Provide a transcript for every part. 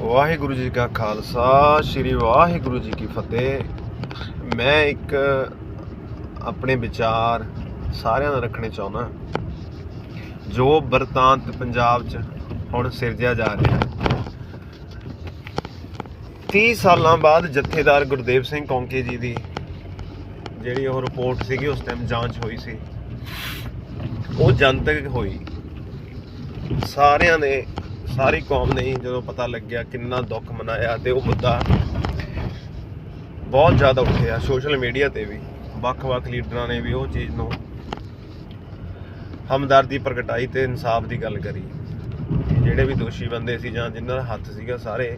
ਵਾਹਿਗੁਰੂ ਜੀ ਕਾ ਖਾਲਸਾ, ਸ੍ਰੀ ਵਾਹਿਗੁਰੂ ਜੀ ਕੀ ਫਤਿਹ। ਮੈਂ ਇੱਕ ਆਪਣੇ ਵਿਚਾਰ ਸਾਰਿਆਂ ਨਾਲ ਰੱਖਣੇ ਚਾਹੁੰਦਾ ਜੋ ਬਰਤਾਂਤ ਪੰਜਾਬ 'ਚ ਹੁਣ ਸਿਰਜਿਆ ਜਾ ਰਿਹਾ ਹੈ। 30 ਸਾਲਾਂ ਬਾਅਦ ਜਥੇਦਾਰ ਗੁਰਦੇਵ ਸਿੰਘ ਕੌਂਕੇ ਜੀ ਦੀ ਜਿਹੜੀ ਉਹ ਰਿਪੋਰਟ ਸੀਗੀ, ਉਸ ਟਾਈਮ ਜਾਂਚ ਹੋਈ ਸੀ। ਉਹ ਜਨਤਕ ਹੋਈ। ਸਾਰਿਆਂ ਨੇ ਸਾਰੀ ਕੌਮ ਨੇ ਜਦੋਂ ਪਤਾ ਲੱਗਿਆ ਕਿੰਨਾ ਦੁੱਖ ਮਨਾਇਆ ਤੇ ਉਹ ਮੁੱਦਾ ਬਹੁਤ ਜ਼ਿਆਦਾ ਉੱਠਿਆ, ਸੋਸ਼ਲ ਮੀਡੀਆ ਤੇ ਵੀ, ਵੱਖ-ਵੱਖ ਲੀਡਰਾਂ ਨੇ ਵੀ ਉਹ ਚੀਜ਼ ਨੂੰ ਹਮਦਰਦੀ ਪ੍ਰਗਟਾਈ ਤੇ ਇਨਸਾਫ ਦੀ ਗੱਲ ਕਰੀ। ਜਿਹੜੇ ਵੀ ਦੋਸ਼ੀ ਬੰਦੇ ਸੀ ਜਾਂ ਜਿਨ੍ਹਾਂ ਦਾ ਹੱਥ ਸੀਗਾ ਸਾਰੇ,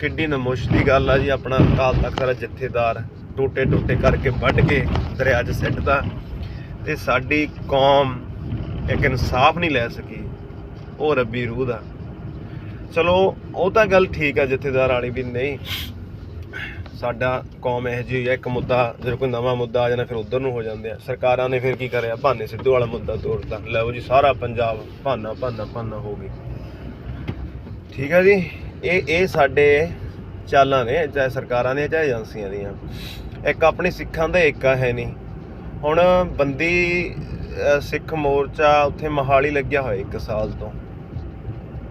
ਕਿੱਡੀ ਨਮੋਸ਼ ਦੀ ਗੱਲ ਆ ਜੀ, ਆਪਣਾ ਕਾਲ ਤੱਕ ਦਾ ਜਥੇਦਾਰ ਟੋਟੇ ਟੋਟੇ ਕਰਕੇ ਵੱਢ ਕੇ ਦਰਿਆ 'ਚ ਸਿੱਟਦਾ ਤੇ ਸਾਡੀ ਕੌਮ ਇੱਕ ਇਨਸਾਫ ਨਹੀਂ ਲੈ ਸਕੀ, ਉਹ ਰੱਬੀ ਰੂਹ ਦਾ। ਚਲੋ, ਉਹ ਤਾਂ ਗੱਲ ਠੀਕ ਆ ਜਥੇਦਾਰ ਵਾਲੀ ਵੀ ਨਹੀਂ। ਸਾਡਾ ਕੌਮ ਇਹ ਜਿਹੀ ਹੈ ਇੱਕ ਮੁੱਦਾ, ਜਦੋਂ ਕੋਈ ਨਵਾਂ ਮੁੱਦਾ ਆ ਜਾਣਾ ਫਿਰ ਉਧਰ ਨੂੰ ਹੋ ਜਾਂਦੇ ਆ। ਸਰਕਾਰਾਂ ਨੇ ਫਿਰ ਕੀ ਕਰਿਆ? ਭਾਨੇ ਸਿੱਧੂ ਵਾਲਾ ਮੁੱਦਾ ਤੋੜਤਾ। ਲਓ ਜੀ, ਸਾਰਾ ਪੰਜਾਬ ਭਾਨਾ ਭਾਨਾ ਭਾਨਾ ਹੋ ਗਈ। ਠੀਕ ਹੈ ਜੀ? ਇਹ ਇਹ ਸਾਡੇ ਚਾਲਾਂ ਨੇ, ਚਾਹੇ ਸਰਕਾਰਾਂ ਦੀਆਂ, ਚਾਹੇ ਏਜੰਸੀਆਂ ਦੀਆਂ। ਇੱਕ ਆਪਣੇ ਸਿੱਖਾਂ ਦਾ ਏਕਾ ਹੈ ਨਹੀਂ। ਹੁਣ ਬੰਦੀ ਸਿੱਖ ਮੋਰਚਾ ਉੱਥੇ ਮਹਾਲੀ ਲੱਗਿਆ ਹੋਇਆ ਇੱਕ ਸਾਲ ਤੋਂ।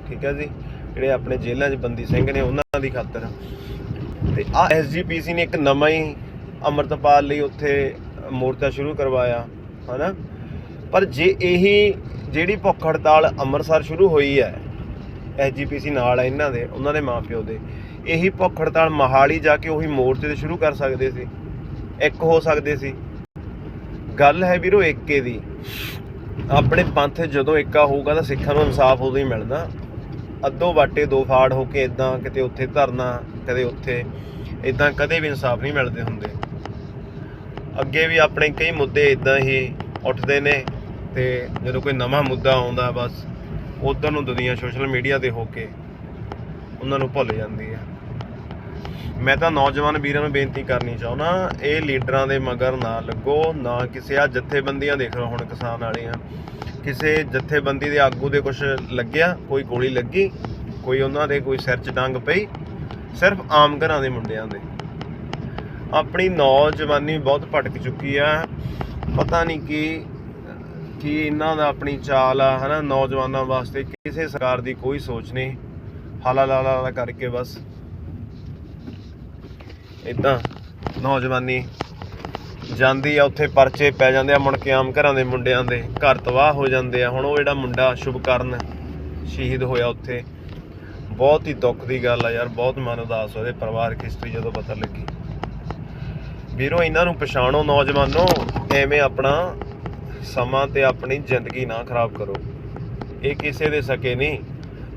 ਠੀਕ ਹੈ ਜੀ? ਜਿਹੜੇ ਆਪਣੇ ਜੇਲ੍ਹਾਂ 'ਚ ਬੰਦੀ ਸਿੰਘ ਨੇ ਉਹਨਾਂ ਦੀ ਖਾਤਰ। ਤੇ ਆ ਐਸਜੀਪੀਸੀ ਨੇ ਇੱਕ ਨਵਾਂ ਹੀ ਅਮਰਤਪਾਲ ਲਈ ਉੱਥੇ ਮੋਰਚਾ ਸ਼ੁਰੂ ਕਰਵਾਇਆ, ਹਨਾ? ਪਰ ਜੇ ਇਹੀ ਜਿਹੜੀ ਭੁੱਖ ਹੜਤਾਲ ਅੰਮ੍ਰਿਤਸਰ ਸ਼ੁਰੂ ਹੋਈ ਹੈ ਐਸਜੀਪੀਸੀ ਨਾਲ ਹੈ ਇਹਨਾਂ ਦੇ, ਉਹਨਾਂ ਦੇ ਮਾਪਿਓ ਦੇ, ਇਹੀ ਭੁੱਖ ਹੜਤਾਲ ਮਹਾਲੀ ਜਾ ਕੇ ਉਹੀ ਮੋਰਚੇ ਤੇ ਸ਼ੁਰੂ ਕਰ ਸਕਦੇ ਸੀ, ਇੱਕ ਹੋ ਸਕਦੇ ਸੀ। ਗੱਲ ਹੈ ਵੀਰੋ ਏਕੇ ਦੀ। ਆਪਣੇ ਪੰਥ ਜਦੋਂ ਏਕਾ ਹੋਊਗਾ ਤਾਂ ਸਿੱਖਾਂ ਨੂੰ ਇਨਸਾਫ ਉਦੋਂ ਹੀ ਮਿਲਦਾ ਅੱਧੋ ਬਾਟੇ ਦੋ ਫਾੜ ਹੋ ਕੇ ਇਦਾਂ ਕਿਤੇ ਉੱਥੇ ਧਰਨਾ, ਕਦੇ ਉੱਥੇ ਇਦਾਂ ਕਦੇ ਵੀ ਇਨਸਾਫ ਨਹੀਂ ਮਿਲਦੇ ਹੁੰਦੇ। ਅੱਗੇ ਵੀ ਆਪਣੇ ਕਈ ਮੁੱਦੇ ਇਦਾਂ ਹੀ ਉੱਠਦੇ ਨੇ ਤੇ ਜਦੋਂ ਕੋਈ ਨਵਾਂ ਮੁੱਦਾ ਆਉਂਦਾ ਬਸ, ਉਧਰ ਨੂੰ ਦੁਨੀਆ ਸੋਸ਼ਲ ਮੀਡੀਆ ਤੇ ਹੋ ਕੇ ਉਹਨਾਂ ਨੂੰ ਭੁੱਲ ਜਾਂਦੀ ਹੈ ਮੈਂ ਤਾਂ ਨੌਜਵਾਨ ਵੀਰਾਂ ਨੂੰ ਬੇਨਤੀ ਕਰਨੀ ਚਾਹੁੰਦਾ, ਇਹ ਲੀਡਰਾਂ ਦੇ ਮਗਰ ਨਾ ਲੱਗੋ, ਨਾ ਕਿਸੇ ਆ ਜਥੇਬੰਦੀਆਂ ਦੇਖ ਲਓ ਹੁਣ ਕਿਸਾਨ ਵਾਲੀਆਂ। ਕਿਸੇ ਜਥੇਬੰਦੀ ਦੇ ਆਗੂ ਦੇ ਕੁਝ ਲੱਗਿਆ, ਕੋਈ ਗੋਲੀ ਲੱਗੀ, ਕੋਈ ਉਹਨਾਂ ਦੇ ਕੋਈ ਸਿਰ 'ਚ ਡੰਗ ਪਈ, ਸਿਰਫ ਆਮ ਘਰਾਂ ਦੇ ਮੁੰਡਿਆਂ ਦੇ। ਆਪਣੀ ਨੌਜਵਾਨੀ ਬਹੁਤ ਭਟਕ ਚੁੱਕੀ ਆ। ਪਤਾ ਨਹੀਂ ਕੀ ਕੀ ਇਹਨਾਂ ਦਾ ਆਪਣੀ ਚਾਲ ਆ, ਹਨਾ, ਨੌਜਵਾਨਾਂ ਵਾਸਤੇ ਕਿਸੇ ਸਰਕਾਰ ਦੀ ਕੋਈ ਸੋਚ ਨਹੀਂ। ਹਾਲਾ ਲਾਲਾ ਲਾ ਕਰਕੇ ਬਸ। ਇਦਾਂ ਨੌਜਵਾਨੀ ਜਾਂਦੀ ਆ, ਉੱਥੇ ਪਰਚੇ ਪੈ ਜਾਂਦੇ ਆ ਮੁੜ ਕੇ ਆਮ ਘਰਾਂ ਦੇ ਮੁੰਡਿਆਂ ਦੇ, ਘਰ ਤਬਾਹ ਹੋ ਜਾਂਦੇ ਆ। ਹੁਣ ਉਹ ਜਿਹੜਾ ਮੁੰਡਾ ਸ਼ੁਭਕਰਨ ਸ਼ਹੀਦ ਹੋਇਆ ਉੱਥੇ, ਬਹੁਤ ਹੀ ਦੁੱਖ ਦੀ ਗੱਲ ਆ ਯਾਰ, ਬਹੁਤ ਮਨ ਉਦਾਸ ਹੋਇਆ ਪਰਿਵਾਰਕ ਹਿਸਟਰੀ ਜਦੋਂ ਪਤਾ ਲੱਗੀ। ਵੀਰੋ, ਇਹਨਾਂ ਨੂੰ ਪਛਾਣੋ ਨੌਜਵਾਨੋ, ਐਵੇਂ ਆਪਣਾ ਸਮਾਂ ਤੇ ਆਪਣੀ ਜ਼ਿੰਦਗੀ ਨਾ ਖਰਾਬ ਕਰੋ। ਇਹ ਕਿਸੇ ਦੇ ਸਕੇ ਨਹੀਂ।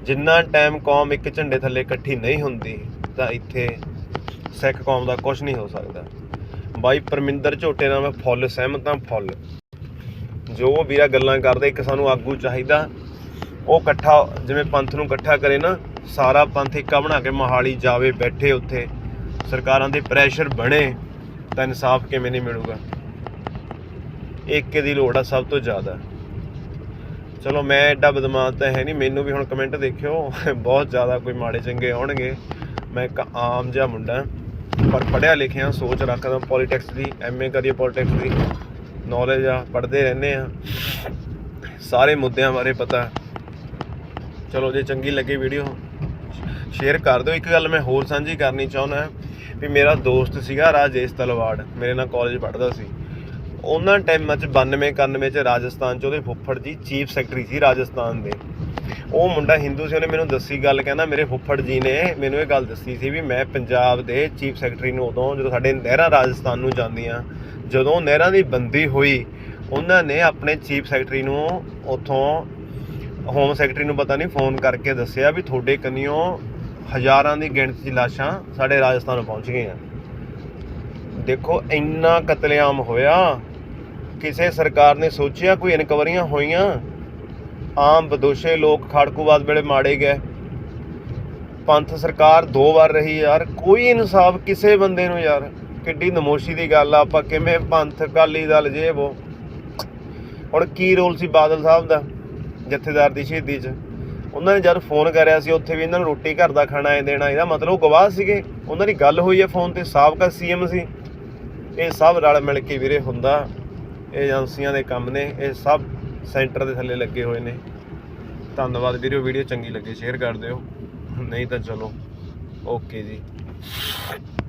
ਜਿੰਨਾ ਟਾਈਮ ਕੌਮ ਇੱਕ ਝੰਡੇ ਥੱਲੇ ਇਕੱਠੀ ਨਹੀਂ ਹੁੰਦੀ, ਤਾਂ ਇੱਥੇ ਸਿੱਖ ਕੌਮ ਦਾ ਕੁਝ ਨਹੀਂ ਹੋ ਸਕਦਾ। ਬਾਈ ਪਰਮਿੰਦਰ ਝੋਟੇ ਨਾਲ ਮੈਂ ਫੁੱਲ ਸਹਿਮਤ ਹਾਂ, ਫੁੱਲ। ਜੋ ਵੀਰਾ ਗੱਲਾਂ ਕਰਦੇ, ਇੱਕ ਸਾਨੂੰ ਆਗੂ ਚਾਹੀਦਾ। ਉਹ ਇਕੱਠਾ, ਜਿਵੇਂ ਪੰਥ ਨੂੰ ਇਕੱਠਾ ਕਰੇ ਨਾ, ਸਾਰਾ ਪੰਥ ਇੱਕਾ ਬਣਾ ਕੇ ਮਹਾਲੀ ਜਾਵੇ, ਬੈਠੇ ਉੱਥੇ। ਸਰਕਾਰਾਂ ਦੇ ਪ੍ਰੈਸ਼ਰ ਬਣੇ, ਤਾਂ ਇਨਸਾਫ ਕਿਵੇਂ ਨਹੀਂ ਮਿਲੂਗਾ? ਏਕੇ ਦੀ ਲੋੜ ਆ ਸਭ ਤੋਂ ਜ਼ਿਆਦਾ। ਚਲੋ, ਮੈਂ ਐਡਾ ਬਦਮਾਸ਼ ਤਾਂ ਹੈ ਨਹੀਂ। ਮੈਨੂੰ ਵੀ ਹੁਣ ਕਮੈਂਟ ਦੇਖਿਓ। ਬਹੁਤ ਜ਼ਿਆਦਾ ਕੋਈ ਮਾੜੇ ਚੰਗੇ ਆਉਣਗੇ। ਮੈਂ ਇੱਕ ਆਮ ਜਿਹਾ ਮੁੰਡਾ। ਪਰ ਪੜਿਆ ਲਿਖਿਆ, ਸੋਚ ਰੱਖਦਾ ਪੋਲੀਟਿਕਸ ਦੀ ਐਮਏ ਕਰੀਏ ਪੋਲੀਟਿਕਸ ਦੀ ਨੌਲੇਜ ਆ, ਪੜ੍ਹਦੇ ਰਹਿੰਦੇ ਆ। ਸਾਰੇ ਮੁੱਦਿਆਂ ਬਾਰੇ ਪਤਾ ਚਲੋ, ਜੇ ਚੰਗੀ ਲੱਗੇ ਵੀਡੀਓ ਸ਼ੇਅਰ ਕਰ ਦਿਓ। ਇੱਕ ਗੱਲ ਮੈਂ ਹੋਰ ਸਾਂਝੀ ਕਰਨੀ ਚਾਹੁੰਦਾ ਵੀ ਮੇਰਾ ਦੋਸਤ ਸੀਗਾ ਰਾਜੇਸ਼ ਤਲਵਾੜ, ਮੇਰੇ ਨਾਲ ਕਾਲਜ ਪੜ੍ਹਦਾ ਸੀ। ਉਹਨਾਂ ਟਾਈਮਾਂ 'ਚ 92 91 'ਚ ਰਾਜਸਥਾਨ 'ਚ ਉਹਦੇ ਫੁੱਫੜ ਜੀ ਚੀਫ ਸੈਕਟਰੀ ਸੀ ਰਾਜਸਥਾਨ ਦੇ। ਉਹ ਮੁੰਡਾ ਹਿੰਦੂ ਸੀ, ਉਹਨੇ ਮੈਨੂੰ ਦੱਸੀ ਗੱਲ, ਕਹਿੰਦਾ ਮੇਰੇ ਫੁੱਫੜ ਜੀ ਨੇ ਮੈਨੂੰ ਇਹ ਗੱਲ ਦੱਸੀ ਸੀ ਵੀ ਮੈਂ ਪੰਜਾਬ ਦੇ ਚੀਫ ਸੈਕਟਰੀ ਨੂੰ ਉਦੋਂ ਜਦੋਂ ਸਾਡੇ ਨਹਿਰਾਂ ਰਾਜਸਥਾਨ ਨੂੰ ਜਾਂਦੀਆਂ, ਜਦੋਂ ਨਹਿਰਾਂ ਦੀ ਬੰਦੀ ਹੋਈ, ਉਹਨਾਂ ਨੇ ਆਪਣੇ ਚੀਫ ਸੈਕਟਰੀ ਨੂੰ ਉਥੋਂ ਹੋਮ ਸੈਕਟਰੀ ਨੂੰ ਪਤਾ ਨਹੀਂ ਫੋਨ ਕਰਕੇ ਦੱਸਿਆ ਵੀ ਤੁਹਾਡੇ ਕੰਨਿਓ ਹਜ਼ਾਰਾਂ ਦੀ ਗਿਣਤੀ ਲਾਸ਼ਾਂ ਸਾਡੇ ਰਾਜਸਥਾਨ ਪਹੁੰਚ ਗਈਆਂ। ਦੇਖੋ, ਇੰਨਾ ਕਤਲੇਆਮ ਹੋਇਆ, ਕਿਸੇ ਸਰਕਾਰ ਨੇ ਸੋਚਿਆ ਕੋਈ ਇਨਕੁਆਰੀਆਂ ਹੋਈਆਂ? ਆਮ ਵਿਦੋਸ਼ੇ ਲੋਕ ਖਾੜਕੂਵਾਦ ਵੇਲੇ ਮਾੜੇ ਗਏ। ਪੰਥ ਸਰਕਾਰ ਦੋ ਵਾਰ ਰਹੀ ਯਾਰ, ਕੋਈ ਇਨਸਾਫ ਕਿਸੇ ਬੰਦੇ ਨੂੰ ਯਾਰ। ਕਿੱਡੀ ਨਮੋਸ਼ੀ ਦੀ ਗੱਲ ਆ, ਆਪਾਂ ਕਿਵੇਂ ਪੰਥ ਕਾਲੀ ਦਲ ਜੇ ਉਹ ਹੁਣ ਕੀ ਰੋਲ ਸੀ ਬਾਦਲ ਸਾਹਿਬ ਦਾ, ਜਥੇਦਾਰ ਦੀ ਸ਼ਹੀਦੀ 'ਚ? ਉਹਨਾਂ ਨੇ ਜਦ ਫੋਨ ਕਰਿਆ ਸੀ, ਉੱਥੇ ਵੀ ਇਹਨਾਂ ਨੂੰ ਰੋਟੀ ਘਰ ਦਾ ਖਾਣਾ ਐ ਦੇਣਾ, ਇਹਦਾ ਮਤਲਬ ਉਹ ਗਵਾਹ ਸੀਗੇ। ਉਹਨਾਂ ਦੀ ਗੱਲ ਹੋਈ ਹੈ ਫੋਨ ਤੇ, ਸਾਬਕਾ ਸੀਐਮ ਸੀ। ਇਹ ਸਭ ਰਲ ਮਿਲ ਕੇ ਵੀਰੇ ਹੁੰਦਾ। ਏਜੰਸੀਆਂ ਦੇ ਕੰਮ ਨੇ, ਇਹ ਸਭ ਸੈਂਟਰ ਦੇ ਥੱਲੇ ਲੱਗੇ ਹੋਏ ਨੇ। ਧੰਨਵਾਦ ਵੀਰੋ, ਵੀਡੀਓ ਚੰਗੀ ਲੱਗੇ, ਸ਼ੇਅਰ ਕਰ ਦਿਓ। ਨਹੀਂ ਤਾਂ ਚਲੋ, ਓਕੇ ਜੀ।